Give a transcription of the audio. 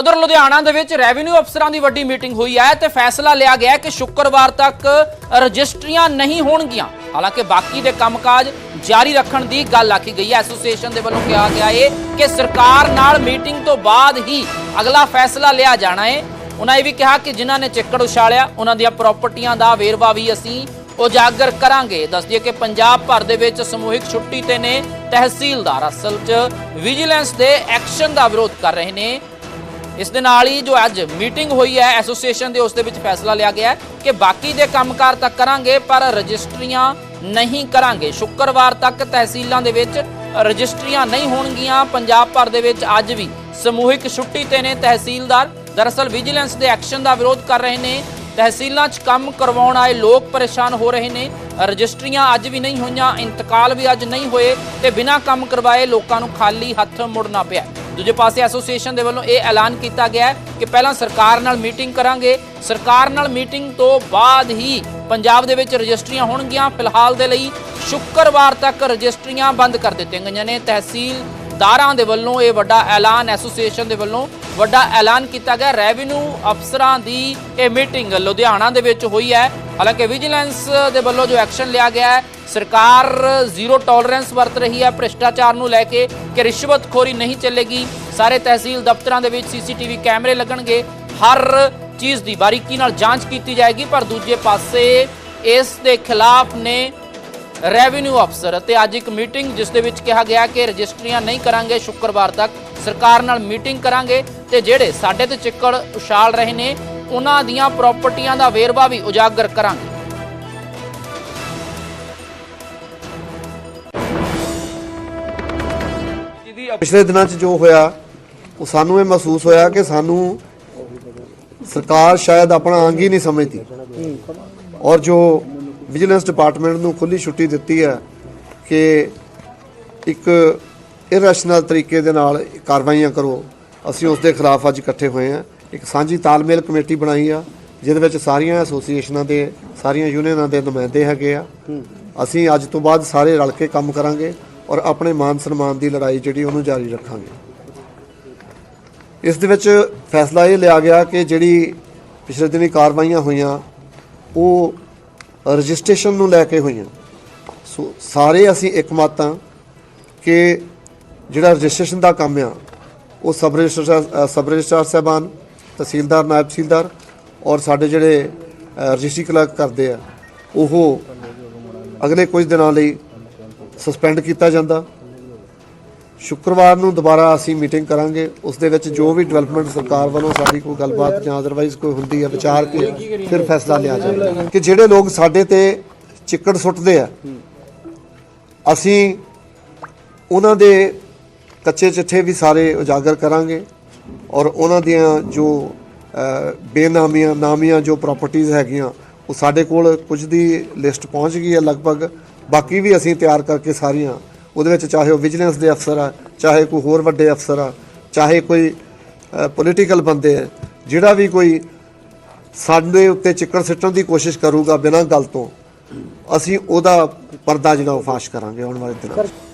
ਉਧਰ ਲੁਧਿਆਣਾ ਦੇ ਵਿੱਚ ਰੈਵਨਿਊ ਅਫਸਰਾਂ ਦੀ ਵੱਡੀ ਮੀਟਿੰਗ ਹੋਈ ਹੈ ਤੇ ਫੈਸਲਾ ਲਿਆ ਗਿਆ ਕਿ ਸ਼ੁੱਕਰਵਾਰ ਤੱਕ ਰਜਿਸਟਰੀਆਂ ਨਹੀਂ ਹੋਣਗੀਆਂ। ਹਾਲਾਂਕਿ ਬਾਕੀ ਦੇ ਕੰਮਕਾਜ ਜਾਰੀ ਰੱਖਣ ਦੀ ਗੱਲ ਆਖੀ ਗਈ ਹੈ। ਐਸੋਸੀਏਸ਼ਨ ਦੇ ਵੱਲੋਂ ਕਿਹਾ ਗਿਆ ਹੈ ਕਿ ਸਰਕਾਰ ਨਾਲ ਮੀਟਿੰਗ ਤੋਂ ਬਾਅਦ ਹੀ ਅਗਲਾ ਫੈਸਲਾ ਲਿਆ ਜਾਣਾ ਹੈ ਉਹਨਾਂ ਇਹ ਵੀ ਕਿਹਾ ਕਿ ਜਿਨ੍ਹਾਂ ਨੇ ਚਿੱਕੜ ਉਛਾਲਿਆ ਉਹਨਾਂ ਦੀਆਂ ਪ੍ਰਾਪਰਟੀਆਂ ਦਾ ਵੇਰਵਾ ਵੀ ਅਸੀਂ ਉਜਾਗਰ ਕਰਾਂਗੇ। ਦੱਸ ਦਈਏ ਕਿ ਪੰਜਾਬ ਭਰ ਦੇ ਵਿੱਚ ਸਮੂਹਿਕ ਛੁੱਟੀ ਤੇ ਨੇ ਤਹਿਸੀਲਦਾਰ। ਅਸਲ 'ਚ ਵਿਜੀਲੈਂਸ ਦੇ ਐਕਸ਼ਨ ਦਾ ਵਿਰੋਧ ਕਰ ਰਹੇ ਨੇ। ਇਸ ਦੇ ਨਾਲ ਹੀ ਜੋ ਅੱਜ ਮੀਟਿੰਗ ਹੋਈ ਹੈ, ਐਸੋਸੀਏਸ਼ਨ ਦੇ ਉਸ ਦੇ ਵਿੱਚ ਫੈਸਲਾ ਲਿਆ ਗਿਆ ਕਿ ਬਾਕੀ ਦੇ ਕੰਮਕਾਰ ਤਾਂ ਕਰਾਂਗੇ, ਪਰ ਰਜਿਸਟਰੀਆਂ ਨਹੀਂ ਕਰਾਂਗੇ। ਸ਼ੁੱਕਰਵਾਰ ਤੱਕ ਤਹਿਸੀਲਾਂ ਦੇ ਵਿੱਚ ਰਜਿਸਟਰੀਆਂ ਨਹੀਂ ਹੋਣਗੀਆਂ। ਪੰਜਾਬ ਭਰ ਦੇ ਵਿੱਚ ਅੱਜ ਵੀ ਸਮੂਹਿਕ ਛੁੱਟੀ ਤੇ ਨੇ ਤਹਿਸੀਲਦਾਰ। ਦਰਅਸਲ ਵਿਜੀਲੈਂਸ ਦੇ ਐਕਸ਼ਨ ਦਾ ਵਿਰੋਧ ਕਰ ਰਹੇ ਨੇ। ਤਹਿਸੀਲਾਂ 'ਚ ਕੰਮ ਕਰਵਾਉਣ ਆਏ ਲੋਕ ਪਰੇਸ਼ਾਨ ਹੋ ਰਹੇ ਨੇ। ਰਜਿਸਟਰੀਆਂ ਅੱਜ ਵੀ ਨਹੀਂ ਹੋਈਆਂ, ਇੰਤਕਾਲ ਵੀ ਅੱਜ ਨਹੀਂ ਹੋਏ ਤੇ ਬਿਨਾਂ ਕੰਮ ਕਰਵਾਏ ਲੋਕਾਂ ਨੂੰ ਖਾਲੀ ਹੱਥ ਮੁੜਨਾ ਪਿਆ। ਦੂਜੇ ਪਾਸੇ ਐਸੋਸੀਏਸ਼ਨ ਦੇ ਵੱਲੋਂ ਇਹ ਐਲਾਨ ਕੀਤਾ ਗਿਆ ਹੈ ਕਿ ਪਹਿਲਾਂ ਸਰਕਾਰ ਨਾਲ ਮੀਟਿੰਗ ਕਰਾਂਗੇ। ਸਰਕਾਰ ਨਾਲ ਮੀਟਿੰਗ ਤੋਂ ਬਾਅਦ ਹੀ ਪੰਜਾਬ ਦੇ ਵਿੱਚ ਰਜਿਸਟਰੀਆਂ ਹੋਣਗੀਆਂ। ਫਿਲਹਾਲ ਦੇ ਲਈ ਸ਼ੁੱਕਰਵਾਰ ਤੱਕ ਰਜਿਸਟਰੀਆਂ ਬੰਦ ਕਰ ਦਿੱਤੀਆਂ ਗਈਆਂ ਨੇ। ਤਹਿਸੀਲਦਾਰਾਂ ਦੇ ਵੱਲੋਂ ਇਹ ਵੱਡਾ ਐਲਾਨ, ਐਸੋਸੀਏਸ਼ਨ ਦੇ ਵੱਲੋਂ ਵੱਡਾ ਐਲਾਨ ਕੀਤਾ ਗਿਆ। ਰੈਵਨਿਊ ਅਫਸਰਾਂ ਦੀ ਇਹ ਮੀਟਿੰਗ ਲੁਧਿਆਣਾ ਦੇ ਵਿੱਚ ਹੋਈ ਹੈ। ਹਾਲਾਂਕਿ ਵਿਜੀਲੈਂਸ ਦੇ ਵੱਲੋਂ ਜੋ ਐਕਸ਼ਨ ਲਿਆ ਗਿਆ ਹੈ ਸਰਕਾਰ ਜ਼ੀਰੋ ਟੋਲਰੈਂਸ ਵਰਤ ਰਹੀ ਹੈ, ਭ੍ਰਿਸ਼ਟਾਚਾਰ ਨੂੰ ਲੈ ਕੇ ਕਿ ਰਿਸ਼ਵਤਖੋਰੀ ਨਹੀਂ ਚੱਲੇਗੀ। ਸਾਰੇ ਤਹਿਸੀਲ ਦਫ਼ਤਰਾਂ ਦੇ ਵਿੱਚ ਸੀਸੀਟੀਵੀ ਕੈਮਰੇ ਲੱਗਣਗੇ। ਹਰ ਚੀਜ਼ ਦੀ ਬਾਰੀਕੀ ਨਾਲ ਜਾਂਚ ਕੀਤੀ ਜਾਏਗੀ, ਪਰ ਦੂਜੇ ਪਾਸੇ ਇਸ ਦੇ ਖਿਲਾਫ ਨੇ ਰੈਵਨਿਊ ਅਫਸਰ ਅਤੇ ਅੱਜ ਇੱਕ ਮੀਟਿੰਗ ਜਿਸ ਦੇ ਵਿੱਚ ਕਿਹਾ ਗਿਆ ਕਿ ਰਜਿਸਟਰੀਆਂ ਨਹੀਂ ਕਰਾਂਗੇ, ਸ਼ੁੱਕਰਵਾਰ ਤੱਕ ਸਰਕਾਰ ਨਾਲ ਮੀਟਿੰਗ ਕਰਾਂਗੇ ਤੇ ਜਿਹੜੇ ਸਾਡੇ ਤੇ ਚਿੱਕੜ ਉਛਾਲ ਰਹੇ ਨੇ, ਉਹਨਾਂ ਦੀਆਂ ਪ੍ਰਾਪਰਟੀਆਂ ਦਾ ਵੇਰਵਾ ਵੀ ਉਜਾਗਰ ਕਰਾਂਗੇ। ਪਿਛਲੇ ਦਿਨਾਂ 'ਚ ਜੋ ਹੋਇਆ, ਉਹ ਸਾਨੂੰ ਇਹ ਮਹਿਸੂਸ ਹੋਇਆ ਕਿ ਸਾਨੂੰ ਸਰਕਾਰ ਸ਼ਾਇਦ ਆਪਣਾ ਅੰਗ ਹੀ ਨਹੀਂ ਸਮਝਦੀ। ਔਰ ਜੋ ਵਿਜੀਲੈਂਸ ਡਿਪਾਰਟਮੈਂਟ ਨੂੰ ਖੁੱਲੀ ਛੁੱਟੀ ਦਿੱਤੀ ਹੈ ਕਿ ਇੱਕ ਇਰੈਸ਼ਨਲ ਤਰੀਕੇ ਦੇ ਨਾਲ ਕਾਰਵਾਈਆਂ ਕਰੋ, ਅਸੀਂ ਉਸ ਦੇ ਖਿਲਾਫ ਅੱਜ ਇਕੱਠੇ ਹੋਏ ਹਾਂ। ਇੱਕ ਸਾਂਝੀ ਤਾਲਮੇਲ ਕਮੇਟੀ ਬਣਾਈ ਆ, ਜਿਹਦੇ ਵਿੱਚ ਸਾਰੀਆਂ ਐਸੋਸੀਏਸ਼ਨਾਂ ਦੇ, ਸਾਰੀਆਂ ਯੂਨੀਅਨਾਂ ਦੇ ਨੁਮਾਇੰਦੇ ਹੈਗੇ ਆ। ਅਸੀਂ ਅੱਜ ਤੋਂ ਬਾਅਦ ਸਾਰੇ ਰਲ ਕੇ ਕੰਮ ਕਰਾਂਗੇ। ਔਰ ਆਪਣੇ ਮਾਨ ਸਨਮਾਨ ਦੀ ਲੜਾਈ ਜਿਹੜੀ ਉਹਨੂੰ ਜਾਰੀ ਰੱਖਾਂਗੇ। ਇਸ ਦੇ ਵਿੱਚ ਫੈਸਲਾ ਇਹ ਲਿਆ ਗਿਆ ਕਿ ਜਿਹੜੀ ਪਿਛਲੇ ਦਿਨੀ ਕਾਰਵਾਈਆਂ ਹੋਈਆਂ, ਉਹ ਰਜਿਸਟ੍ਰੇਸ਼ਨ ਨੂੰ ਲੈ ਕੇ ਹੋਈਆਂ। ਸੋ ਸਾਰੇ ਅਸੀਂ ਇੱਕਮਤ ਹਾਂ ਕਿ ਜਿਹੜਾ ਰਜਿਸਟ੍ਰੇਸ਼ਨ ਦਾ ਕੰਮ ਆ, ਉਹ ਸਬ ਰਜਿਸਟਰ ਸਬ ਰਜਿਸਟਰ ਸਾਹਿਬਾਨ, ਤਹਿਸੀਲਦਾਰ, ਨਾਇਬ ਤਹਿਸੀਲਦਾਰ ਔਰ ਸਾਡੇ ਜਿਹੜੇ ਰਜਿਸਟਰੀ ਕਲਰਕ ਕਰਦੇ ਆ, ਉਹ ਅਗਲੇ ਕੁਝ ਦਿਨਾਂ ਲਈ ਸਸਪੈਂਡ ਕੀਤਾ ਜਾਂਦਾ। ਸ਼ੁੱਕਰਵਾਰ ਨੂੰ ਦੁਬਾਰਾ ਅਸੀਂ ਮੀਟਿੰਗ ਕਰਾਂਗੇ। ਉਸ ਦੇ ਵਿੱਚ ਜੋ ਵੀ ਡਿਵੈਲਪਮੈਂਟ ਸਰਕਾਰ ਵੱਲੋਂ ਸਾਡੀ ਕੋਈ ਗੱਲਬਾਤ ਜਾਂ ਅਦਰਵਾਈਜ਼ ਕੋਈ ਹੁੰਦੀ ਹੈ, ਵਿਚਾਰ ਕੇ ਫਿਰ ਫੈਸਲਾ ਲਿਆ ਜਾਏਗਾ ਕਿ ਜਿਹੜੇ ਲੋਕ ਸਾਡੇ ਤੇ ਚਿੱਕੜ ਸੁੱਟਦੇ ਆ, ਅਸੀਂ ਉਹਨਾਂ ਦੇ ਕੱਚੇ ਚਿੱਠੇ ਵੀ ਸਾਰੇ ਉਜਾਗਰ ਕਰਾਂਗੇ ਔਰ ਉਹਨਾਂ ਦੀਆਂ ਜੋ ਬੇਨਾਮੀਆਂ, ਨਾਮੀਆਂ ਜੋ ਪ੍ਰਾਪਰਟੀਆਂ ਹੈਗੀਆਂ, ਉਹ ਸਾਡੇ ਕੋਲ ਕੁਝ ਦੀ ਲਿਸਟ ਪਹੁੰਚ ਗਈ ਹੈ ਲਗਭਗ। ਬਾਕੀ ਵੀ ਅਸੀਂ ਤਿਆਰ ਕਰਕੇ ਸਾਰੀਆਂ, ਉਹਦੇ ਵਿੱਚ ਚਾਹੇ ਉਹ ਵਿਜੀਲੈਂਸ ਦੇ ਅਫਸਰ ਆ, ਚਾਹੇ ਕੋਈ ਹੋਰ ਵੱਡੇ ਅਫਸਰ ਆ, ਚਾਹੇ ਕੋਈ ਪੋਲੀਟੀਕਲ ਬੰਦੇ ਆ, ਜਿਹੜਾ ਵੀ ਕੋਈ ਸਾਡੇ ਉੱਤੇ ਚਿੱਕੜ ਸਿੱਟਣ ਦੀ ਕੋਸ਼ਿਸ਼ ਕਰੂਗਾ ਬਿਨਾਂ ਗੱਲ ਤੋਂ, ਅਸੀਂ ਉਹਦਾ ਪਰਦਾ ਜਿਹੜਾ ਉਹ ਫਾਸ਼ ਕਰਾਂਗੇ ਆਉਣ ਵਾਲੇ ਦਿਨਾਂ 'ਚ